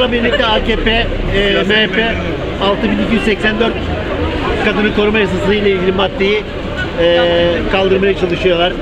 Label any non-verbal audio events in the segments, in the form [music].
Bunlarla birlikte AKP, e, MHP 6284 kadını koruma yasası ile ilgili maddeyi e, kaldırmaya çalışıyorlar.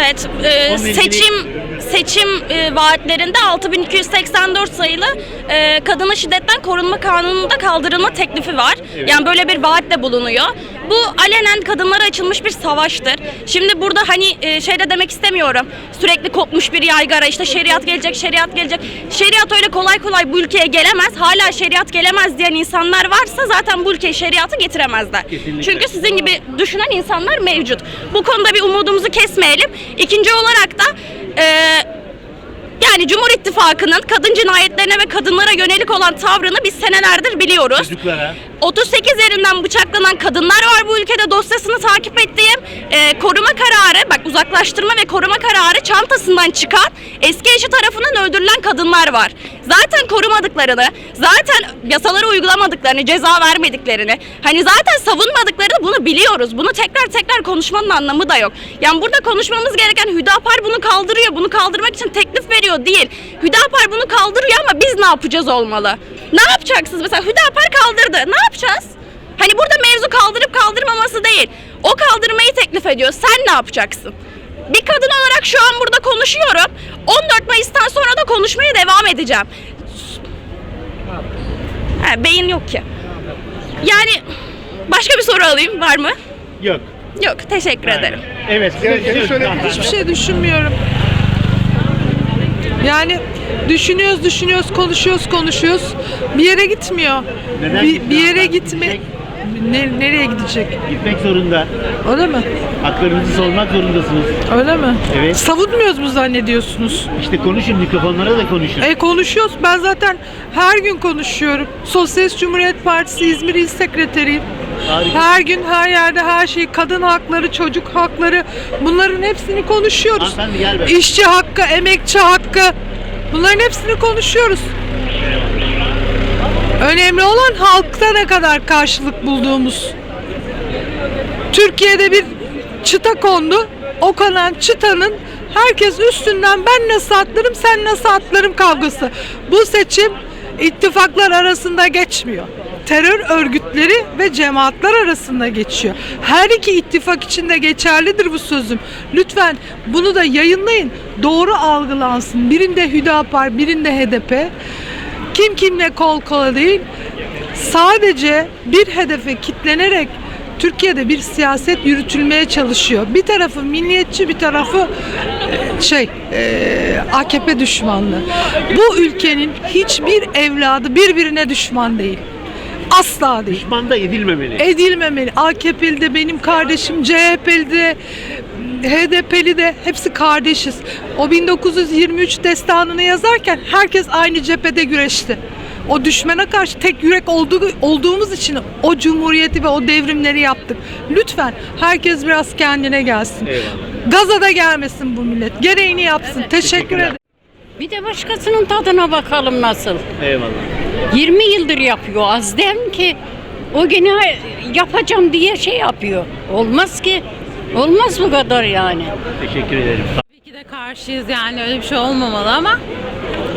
Evet, e, Onunla ilgili- seçim seçim e, vaatlerinde 6284 sayılı e, kadına şiddetten korunma kanununda kaldırılma teklifi var. Yani böyle bir vaatle bulunuyor. Bu alenen kadınlara açılmış bir savaştır. Şimdi burada hani e, şey de demek istemiyorum. Sürekli kopmuş bir yaygara işte şeriat gelecek, şeriat gelecek. Şeriat öyle kolay kolay bu ülkeye gelemez. Hala şeriat gelemez diyen insanlar varsa zaten bu ülkeye şeriatı getiremezler. Kesinlikle. Çünkü sizin gibi düşünen insanlar mevcut. Bu konuda bir umudumuzu kesmeyelim. İkinci olarak da e, yani Cumhur İttifakı'nın kadın cinayetlerine ve kadınlara yönelik olan tavrını biz senelerdir biliyoruz. Çocuklara 38 yerinden bıçaklanan kadınlar var bu ülkede dosyasını takip ettiğim. Ee, koruma kararı, bak uzaklaştırma ve koruma kararı çantasından çıkan eski eşi tarafından öldürülen kadınlar var. Zaten korumadıklarını, zaten yasaları uygulamadıklarını, ceza vermediklerini, hani zaten savunmadıklarını bunu biliyoruz. Bunu tekrar tekrar konuşmanın anlamı da yok. Yani burada konuşmamız gereken Hüdapar bunu kaldırıyor, bunu kaldırmak için teklif veriyor değil. Hüdapar bunu kaldırıyor ama biz ne yapacağız olmalı? Ne yapacaksınız? Mesela Hüdapar kaldırdı. Ne yapacağız? Hani burada mevzu kaldırıp kaldırmaması değil. O kaldırmayı teklif ediyor. Sen ne yapacaksın? Bir kadın olarak şu an burada konuşuyorum. 14 Mayıs'tan sonra da konuşmaya devam edeceğim. Ha, beyin yok ki. Yani başka bir soru alayım var mı? yok. Yok teşekkür ederim. Evet. Hiçbir şey düşünmüyorum. Yani düşünüyoruz, düşünüyoruz, konuşuyoruz, konuşuyoruz. Bir yere gitmiyor. Neden bir, bir yere gitme. gidecek? Ne, nereye gidecek? Gitmek zorunda. Öyle mi? Haklarınızı sormak zorundasınız. Öyle mi? Evet. Savunmuyoruz mu zannediyorsunuz? İşte konuşun mikrofonlara da konuşun. E konuşuyoruz. Ben zaten her gün konuşuyorum. Sosyalist Cumhuriyet Partisi İzmir İl Sekreteriyim. Harika. Her gün her yerde her şey kadın hakları, çocuk hakları bunların hepsini konuşuyoruz. Hanımefendi gel be. İşçi hakkı, emekçi hakkı bunların hepsini konuşuyoruz. Önemli olan halkta ne kadar karşılık bulduğumuz. Türkiye'de bir çıta kondu. O konan çıtanın herkes üstünden ben nasıl atlarım sen nasıl atlarım kavgası. Bu seçim ittifaklar arasında geçmiyor. Terör örgütleri ve cemaatler arasında geçiyor. Her iki ittifak içinde geçerlidir bu sözüm. Lütfen bunu da yayınlayın. Doğru algılansın. Birinde Hüdapar, birinde HDP. Kim kimle kol kola değil. Sadece bir hedefe kitlenerek Türkiye'de bir siyaset yürütülmeye çalışıyor. Bir tarafı milliyetçi, bir tarafı e, şey e, AKP düşmanlığı. Bu ülkenin hiçbir evladı birbirine düşman değil. Asla değil Düşman da edilmemeli. edilmemeli. AKP'li de benim kardeşim, CHP'li de HDP'li de hepsi kardeşiz. O 1923 destanını yazarken herkes aynı cephede güreşti. O düşmana karşı tek yürek olduğu, olduğumuz için o cumhuriyeti ve o devrimleri yaptık. Lütfen herkes biraz kendine gelsin. Eyvallah. Gaza da gelmesin bu millet. Gereğini yapsın. Teşekkür Teşekkürler. ederim. Bir de başkasının tadına bakalım nasıl. Eyvallah. 20 yıldır yapıyor az dem ki o gene yapacağım diye şey yapıyor. Olmaz ki. Olmaz bu kadar yani. Teşekkür ederim. Tabii ki de karşıyız yani öyle bir şey olmamalı ama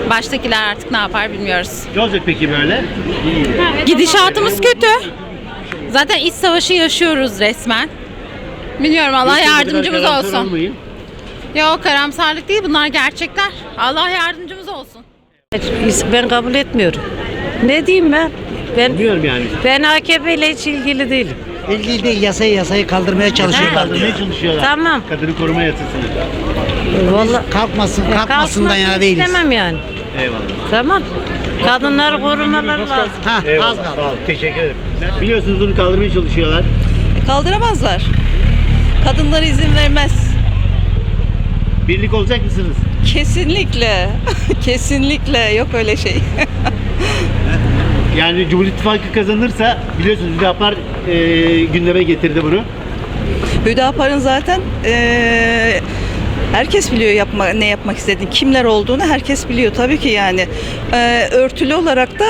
baştakiler artık ne yapar bilmiyoruz. Ne olacak peki böyle? Gidişatımız kötü. Zaten iç savaşı yaşıyoruz resmen. Bilmiyorum Allah Lütfen bu kadar yardımcımız karamsar olsun. olmayın. Yok karamsarlık değil bunlar gerçekler. Allah yardımcımız olsun. Ben kabul etmiyorum. Ne diyeyim ben? Ben Bilmiyorum yani. ben AKP ile hiç ilgili değilim. İlgili değil yasayı yasayı kaldırmaya çalışıyorlar. Kaldırmaya çalışıyorlar. Tamam. Kadını koruma yasasını. Vallahi Kalkmasın, Ya kalkmasından kalkmasını yana değiliz. istemem yani. Eyvallah. Tamam. Kadınları korumaları lazım. Ha, az Eyvallah. kaldı. Sağ ol. Teşekkür ederim. Biliyorsunuz bunu kaldırmaya çalışıyorlar. Kaldıramazlar. Kadınlara izin vermez. Birlik olacak mısınız? Kesinlikle. [laughs] Kesinlikle yok öyle şey. [laughs] [laughs] Yani Cumhur İttifakı kazanırsa biliyorsunuz Hüdapar e, gündeme getirdi bunu. Hüdapar'ın zaten eee, herkes biliyor yapma, ne yapmak istediğini, kimler olduğunu herkes biliyor tabii ki yani. Eee, örtülü olarak da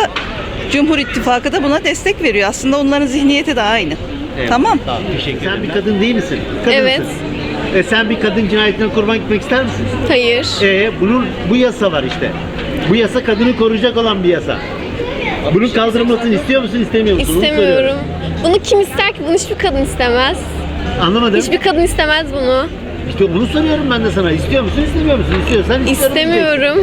Cumhur İttifakı da buna destek veriyor. Aslında onların zihniyeti de aynı. Eyvallah. Tamam. Ol. Teşekkür ederim. Sen bir kadın değil misin? Kadınsın. Evet. E sen bir kadın cinayetine kurban gitmek ister misin? Hayır. E bunun bu yasa var işte. Bu yasa kadını koruyacak olan bir yasa. Bunun kaldırılmasını istiyor musun, istemiyor musun? Bunu İstemiyorum. soruyorum. Bunu kim ister ki? Bunu hiçbir kadın istemez. Anlamadım. Hiçbir kadın istemez bunu. İşte bunu soruyorum ben de sana. İstiyor musun, istemiyor musun? İstiyorsan istiyorum İstemiyorum.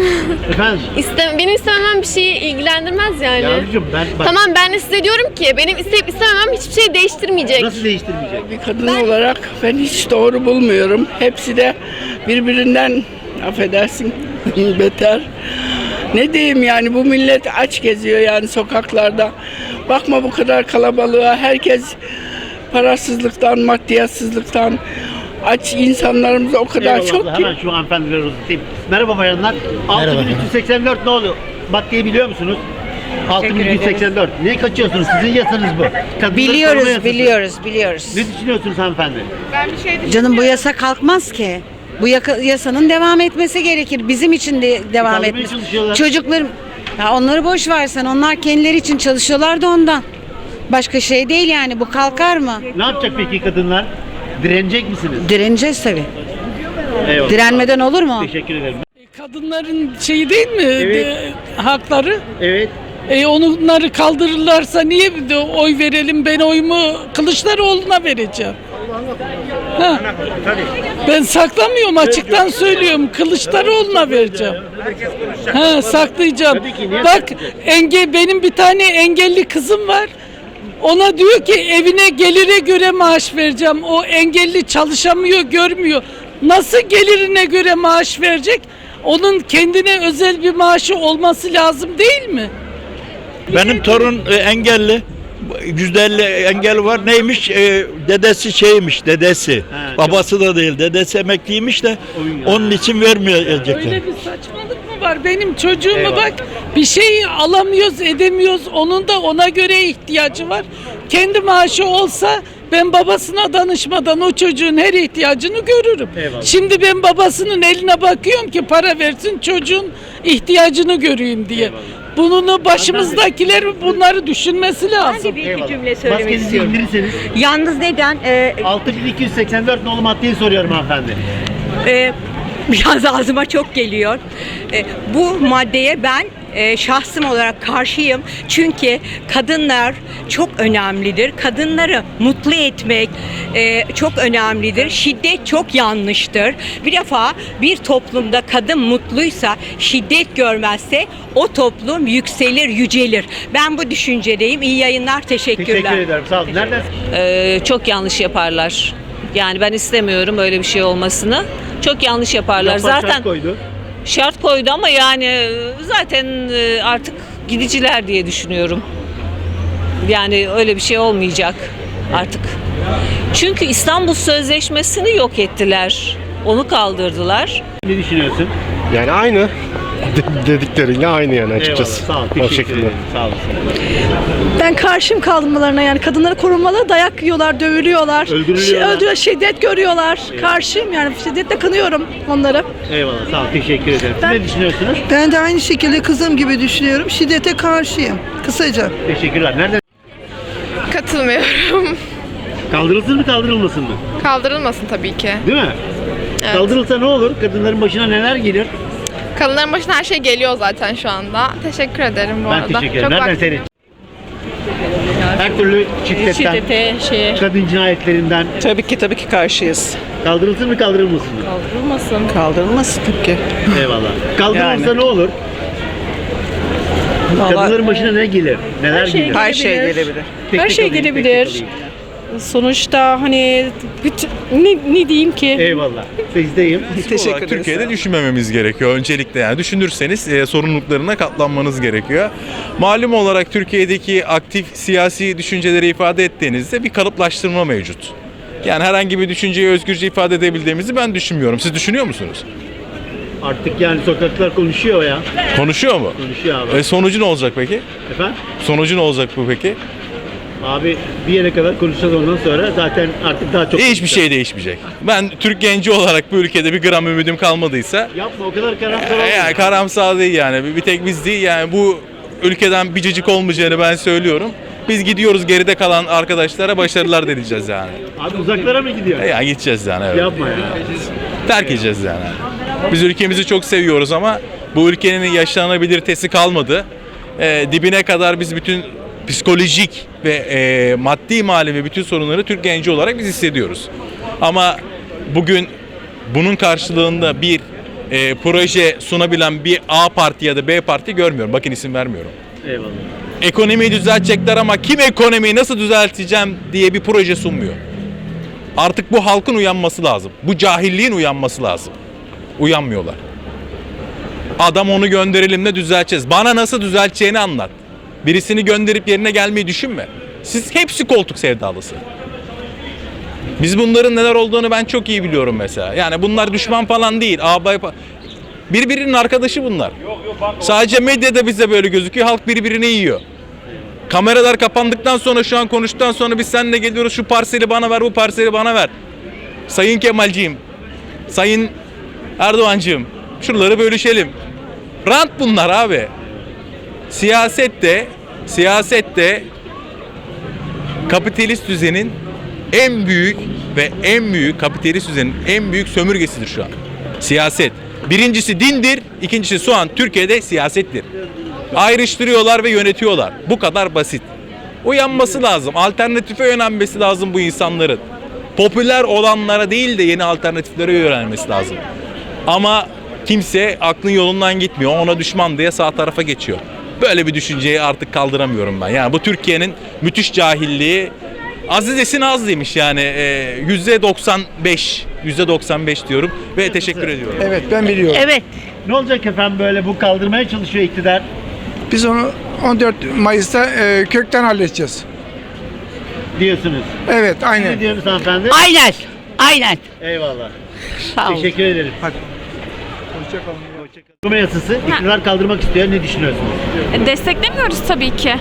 Efendim? İstem benim istememem bir şeyi ilgilendirmez yani. Yavrucuğum ben bak Tamam ben de size diyorum ki benim isteyip istememem hiçbir şey değiştirmeyecek. nasıl değiştirmeyecek? Bir kadın olarak ben hiç doğru bulmuyorum. Hepsi de birbirinden affedersin [laughs] beter. Ne diyeyim yani bu millet aç geziyor yani sokaklarda. Bakma bu kadar kalabalığa. Herkes parasızlıktan, maddiyatsızlıktan aç insanlarımız o kadar Eyvallah çok ki. Hemen şu hanımefendileri uzatayım. Merhaba bayanlar. 6384 ne oluyor? Maddeyi biliyor musunuz? 6384. Niye kaçıyorsunuz? Sizin yasanız bu. Kadınları koruma Biliyoruz, yasası. biliyoruz, biliyoruz. Ne düşünüyorsunuz hanımefendi? Canım bu yasa kalkmaz ki. Bu yaka- yasanın devam etmesi gerekir. Bizim için de devam Kaldırmaya etmesi. çalışıyorlar. Çocuklarım ya onları boş versen. Onlar kendileri için çalışıyorlar da ondan. Başka şey değil yani. Bu kalkar mı? Ne yapacak peki kadınlar? Direnecek misiniz? Direneceğiz tabii. Eyvallah. Direnmeden olur mu? Teşekkür ederim. Kadınların şeyi değil mi? Evet. De- hakları. Evet. E onları kaldırırlarsa niye bir de oy verelim? Ben oyumu Kılıçdaroğlu'na vereceğim. Ha. Ben saklamıyorum açıktan söylüyorum. Kılıçdaroğlu'na vereceğim. Ha saklayacağım. Tabii ki, Bak enge benim bir tane engelli kızım var. Ona diyor ki evine gelire göre maaş vereceğim. O engelli çalışamıyor, görmüyor. Nasıl gelirine göre maaş verecek? Onun kendine özel bir maaşı olması lazım değil mi? Benim torun e, engelli. %50 engel var. Neymiş? E, dedesi şeymiş, dedesi. çok- Babası da değil. Dedesi emekliymiş de onun için vermeyecekler. Öyle bir saçmalık mı var? Benim çocuğumu Eyvallah. bak bir şey alamıyoruz, edemiyoruz. Onun da ona göre ihtiyacı var. Kendi maaşı olsa ben babasına danışmadan o çocuğun her ihtiyacını görürüm. Eyvallah. Şimdi ben babasının eline bakıyorum ki para versin çocuğun ihtiyacını göreyim diye. Bunu başımızdakiler bunları düşünmesi lazım. Eyvallah. Maskenizi indirirseniz. Yalnız neden? Ee, 6284 nolu maddeyi soruyorum hanımefendi. e, biraz ağzıma çok geliyor. E, bu maddeye ben e, şahsım olarak karşıyım. Çünkü kadınlar çok önemlidir. Kadınları mutlu etmek e, çok önemlidir. Şiddet çok yanlıştır. Bir defa bir toplumda kadın mutluysa, şiddet görmezse o toplum yükselir, yücelir. Ben bu düşüncedeyim. İyi yayınlar. Teşekkürler. Teşekkür ederim. Sağ olun. Nereden? Ee, çok yanlış yaparlar. Yani ben istemiyorum öyle bir şey olmasını. Çok yanlış yaparlar. Yapar şart Zaten koydu. şart koydu ama yani e, zaten e, artık gidiciler diye düşünüyorum. Yani öyle bir şey olmayacak artık. Çünkü İstanbul Sözleşmesi'ni yok ettiler. Onu kaldırdılar. Ne düşünüyorsun? Yani aynı [laughs] dedikleriyle aynı yani açıkçası. Eyvallah. Sağ ol. O Teşekkür şekilde. ederim. Sağ olasın. Ben karşıyım kaldırmalarına yani kadınları korumalı dayak yiyorlar, dövülüyorlar. Öldürülüyorlar. Şi- öldürüyor, şiddet görüyorlar. Karşıyım yani şiddetle kınıyorum onları. Eyvallah. Sağ ol. Teşekkür ederim. Siz ne düşünüyorsunuz? Ben de aynı şekilde kızım gibi düşünüyorum. Şiddete karşıyım. Kısaca. Teşekkürler. Nereden? Katılmıyorum. Kaldırılsın mı kaldırılmasın mı? Kaldırılmasın tabii ki. Değil mi? Kaldırılsa ne olur? Kadınların başına neler gelir? Kadınların başına her şey geliyor zaten şu anda. Teşekkür ederim bu ben arada. teşekkür ederim. Çok Nereden seyret? Her türlü şiddetten, Şiddete, şeye. kadın cinayetlerinden Tabii ki tabii ki karşıyız. kaldırılsın mı kaldırılmasın mı? Kaldırılmasın. Kaldırılması tabii ki. Eyvallah. Kaldırılsa Yani. ne olur? Kadınların başına ne gelir? Neler şey gelir? Her şey gelebilir. Her şey gelebilir. Sonuçta hani bütün, ne, ne diyeyim ki? Eyvallah. Sizdeyim. Teşekkür ederiz. Türkiye'de düşünmememiz gerekiyor. Öncelikle yani düşünürseniz e, sorumluluklarına katlanmanız gerekiyor. Malum olarak Türkiye'deki aktif siyasi düşünceleri ifade ettiğinizde bir kalıplaştırma mevcut. Yani herhangi bir düşünceyi özgürce ifade edebildiğimizi ben düşünmüyorum. Siz düşünüyor musunuz? Artık yani sokaklar konuşuyor ya. Konuşuyor mu? Konuşuyor abi. E, sonucu ne olacak peki? Efendim? Sonucu ne olacak bu peki? Abi bir yere kadar konuşacağız ondan sonra zaten artık daha çok Hiçbir şey değişmeyecek. Ben Türk genci olarak bu ülkede bir gram ümidim kalmadıysa Yapma o kadar karamsar e, yani karamsar değil yani. Bir- Bir tek biz değil yani bu ülkeden bir cacık olmayacağını ben söylüyorum. Biz gidiyoruz geride kalan arkadaşlara başarılar [laughs] dileyeceğiz yani. Abi uzaklara mı gidiyor? E, Yani gideceğiz yani evet. Yapma ya. Terk edeceğiz yani. Biz ülkemizi çok seviyoruz ama Bu ülkenin yaşanabilitesi kalmadı. Ee, dibine kadar biz bütün psikolojik ve e, maddi manevi bütün sorunları Türk genci olarak biz hissediyoruz. Ama bugün bunun karşılığında bir e, proje sunabilen bir A parti ya da B parti görmüyorum. Bakın isim vermiyorum. Eyvallah. Ekonomiyi düzeltecekler ama kim ekonomiyi nasıl düzelteceğim diye bir proje sunmuyor. Artık bu halkın uyanması lazım. Bu cahilliğin uyanması lazım. Uyanmıyorlar. Adam onu gönderelim de düzelteceğiz. Bana nasıl düzelteceğini anlat. Birisini gönderip yerine gelmeyi düşünme. Siz hepsi koltuk sevdalısı. Biz bunların neler olduğunu ben çok iyi biliyorum mesela. Yani bunlar düşman falan değil. Ağabey Birbirinin arkadaşı bunlar. Sadece medyada bize böyle gözüküyor. Halk birbirini yiyor. Kameralar kapandıktan sonra şu an konuştuktan sonra biz seninle geliyoruz şu parseli bana ver bu parseli bana ver. Sayın Kemalciğim, Sayın Erdoğancığım şuraları bölüşelim. Rant bunlar abi. Siyasette, siyasette kapitalist düzenin en büyük ve en büyük kapitalist düzenin en büyük sömürgesidir şu an. Siyaset. Birincisi dindir, ikincisi soğan. Türkiye'de siyasettir. Ayrıştırıyorlar ve yönetiyorlar. Bu kadar basit. Uyanması lazım. Alternatife yönelmesi lazım bu insanların. Popüler olanlara değil de yeni alternatiflere yönelmesi lazım. Ama kimse aklın yolundan gitmiyor. Ona düşman diye sağ tarafa geçiyor. Böyle bir düşünceyi artık kaldıramıyorum ben. Yani bu Türkiye'nin müthiş cahilliği Aziz Esin az demiş yani e, yüzde 95 yüzde 95 diyorum ve teşekkür ediyorum. Evet ben biliyorum. Evet. Ne olacak efendim böyle bu kaldırmaya çalışıyor iktidar. Biz onu 14 Mayıs'ta e, kökten halledeceğiz. diyorsunuz. Evet Ne aynen. diyorsunuz hanımefendi? Aynen. Aynen. Eyvallah. Sağ olun. Teşekkür ederim. Hadi. Kurma yasası iktidar kaldırmak istiyor. Ne düşünüyorsunuz? E, Desteklemiyoruz tabii ki.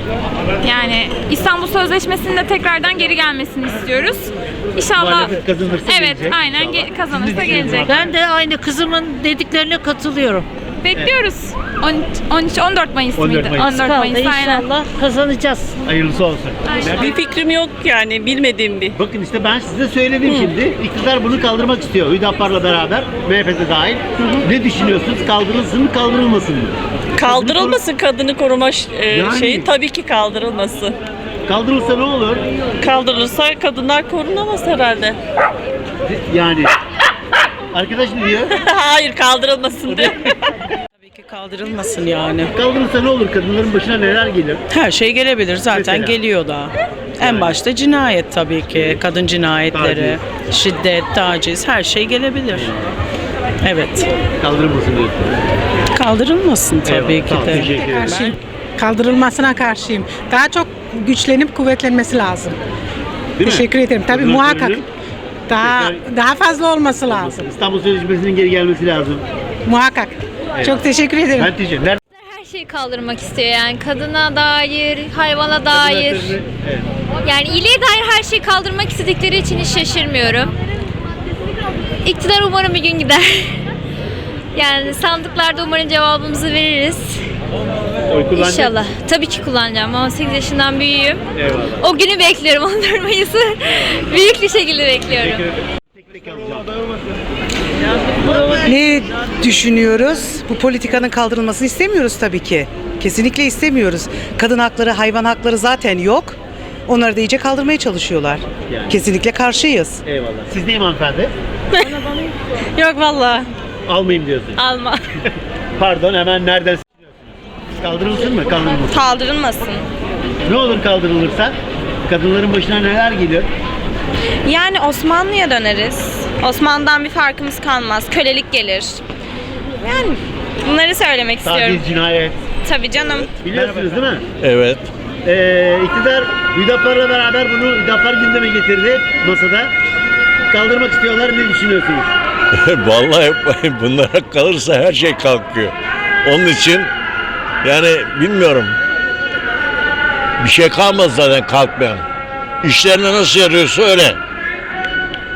Yani İstanbul Sözleşmesi'nin de tekrardan geri gelmesini istiyoruz. İnşallah Muhalefet kazanırsa Evet, gelecek. aynen ge- kazanırsa gelecek. Ben de aynı kızımın dediklerine katılıyorum. Bekliyoruz. 13 13 14 Mayıs 14 mıydı? Mayıs. 14 Mayıs aynen. İnşallah kazanacağız. Hayırlısı olsun. Bir fikrim yok yani bilmediğim bir. Bakın işte ben size söyledim şimdi. İktidar bunu kaldırmak istiyor. Hüdapar'la beraber, MHP'de dahil. Ne düşünüyorsunuz? Kaldırılsın mı, kaldırılmasın mı? Kaldırılmasın kadını koruma e, Yani. şeyi tabii ki kaldırılması. Kaldırılsa ne olur? Kaldırılırsa kadınlar korunamaz herhalde. Yani. Arkadaş ne diyor? [laughs] Hayır kaldırılmasın diye. Tabii ki kaldırılmasın yani. Kaldırılsa ne olur? Kadınların başına neler gelir? Her şey gelebilir zaten Mesela? geliyor da. En başta cinayet tabii ki. Kadın cinayetleri, şiddet, taciz her şey gelebilir. Evet. Kaldırılmasın diyor. Kaldırılmasın tabii Eyvallah, ki de. teşekkür ederim. Karşıyım. Kaldırılmasına karşıyım. Daha çok güçlenip kuvvetlenmesi lazım. Değil mi? Teşekkür ederim. Tabii Kadınlar muhakkak. korunur. Daha Tekrar- daha fazla olması lazım. İstanbul Sözleşmesi'nin geri gelmesi lazım. Muhakkak. Çok teşekkür ederim. Ben teşekkür ederim. Her şeyi kaldırmak istiyor yani kadına dair, hayvana dair. Evet. Yani iyiliğe dair her şeyi kaldırmak istedikleri için hiç şaşırmıyorum. İktidar umarım bir gün gider. [laughs] Yani sandıklarda umarım cevabımızı veririz. Kullanacak. İnşallah. Tabii ki kullanacağım. 18 yaşından büyüğüm. Eyvallah. O günü bekliyorum [laughs] 14 Mayıs'ı. Büyük bir şekilde bekliyorum. Ne düşünüyoruz? Bu politikanın kaldırılmasını istemiyoruz tabii ki. Kesinlikle istemiyoruz. Kadın hakları, hayvan hakları zaten yok. Onları da iyice kaldırmaya çalışıyorlar. Yani. Kesinlikle karşıyız. Eyvallah. Siz neyim hanımefendi? [laughs] Yok vallahi Almayayım diyorsun. alma. [laughs] Pardon hemen nereden? Kaldırılsın mı? Kaldırılmasın. Kaldırılmasın. Ne olur kaldırılırsa? Kadınların başına neler geliyor? Yani Osmanlı'ya döneriz. Osmanlı'dan bir farkımız kalmaz. Kölelik gelir. Yani bunları söylemek istiyorum. Taciz, cinayet. Tabii canım. Biliyorsunuz değil mi? Evet. Ee, iktidar Hüdapar'la beraber bunu Hüdapar gündeme getirdi masada. Kaldırmak istiyorlar. Ne düşünüyorsunuz? [laughs] Vallahi [laughs] bunlara kalırsa her şey kalkıyor. Onun için yani bilmiyorum. Bir şey kalmaz zaten kalkmayan. İşlerine nasıl yarıyorsa öyle.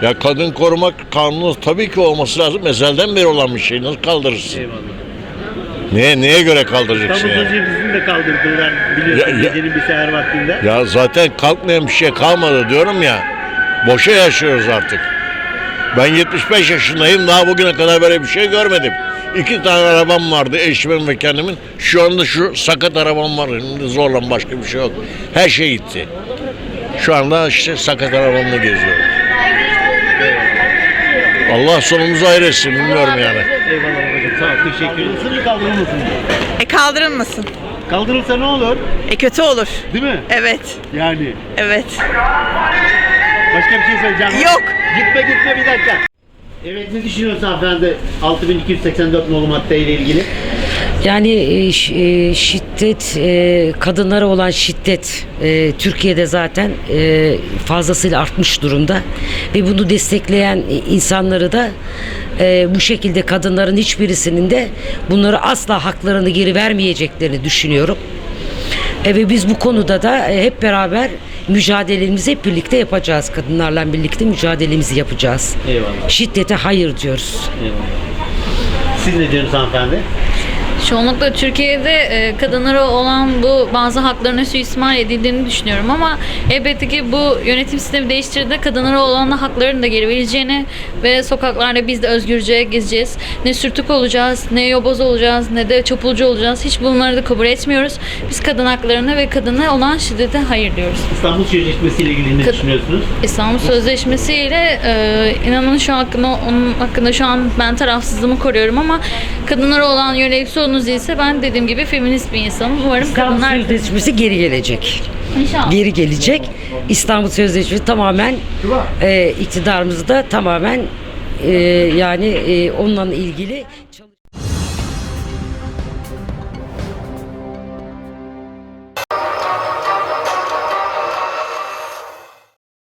Ya kadın korumak kanunu tabii ki olması lazım. Ezelden beri olan bir şey. Nasıl kaldırırsın? Eyvallah. Neye, neye göre kaldıracaksın İstanbul yani? Sözleşmesi'ni de kaldırdılar biliyorsunuz Ya- ya- gecenin bir seher vaktinde. Ya zaten kalkmayan bir şey kalmadı diyorum ya. Boşa yaşıyoruz artık. Ben 75 yaşındayım daha bugüne kadar böyle bir şey görmedim. İki tane arabam vardı eşimin ve kendimin. Şu anda şu sakat arabam var. Şimdi zorla başka bir şey yok. Her şey gitti. Şu anda işte sakat arabamla geziyorum. Allah sonumuzu hayretsin bilmiyorum yani. Eyvallah babacığım sağ ol teşekkür ederim. Sınır kaldırır mısın? E kaldırılmasın. Kaldırılsa ne olur? E kötü olur. Değil mi? Evet. Yani. Evet. Başka bir şey söyleyeceğim. Yok. Gitme gitme bir dakika. Evet ne düşünüyorsun hanımefendi 6284 nolu maddeyle ilgili? Yani e, e, şiddet, e, kadınlara olan şiddet Türkiye'de zaten fazlasıyla artmış durumda. Ve bunu destekleyen insanları da bu şekilde kadınların hiçbirisinin de bunları asla haklarını geri vermeyeceklerini düşünüyorum. E, ve biz bu konuda da hep beraber mücadelemizi hep birlikte yapacağız. Kadınlarla birlikte mücadelemizi yapacağız. Eyvallah. Şiddete hayır diyoruz. Eyvallah. Siz ne diyorsunuz hanımefendi? Çoğunlukla Türkiye'de e, kadınlara olan bu bazı haklarına suistimal edildiğini düşünüyorum ama elbette ki bu yönetim sistemi değiştirdiğinde kadınlara olan da haklarını da geri vereceğini ve sokaklarda biz de özgürce gezeceğiz. Ne sürtük olacağız, ne yoboz olacağız, ne de çapulcu olacağız. Hiç bunları da kabul etmiyoruz. Biz kadın haklarına ve kadına olan şiddete hayır diyoruz. İstanbul Sözleşmesi ile ilgili ne Kad- düşünüyorsunuz? İstanbul Sözleşmesi ile e, inanın şu hakkında onun hakkında şu an ben tarafsızlığımı koruyorum ama kadınlara olan yönelik sorunuz ise ben dediğim gibi feminist bir insanım. Umarım İstanbul kadınlar Sözleşmesi geri gelecek. İnşallah. Geri gelecek. İstanbul Sözleşmesi tamamen e, iktidarımızda tamamen e, yani e, onunla ilgili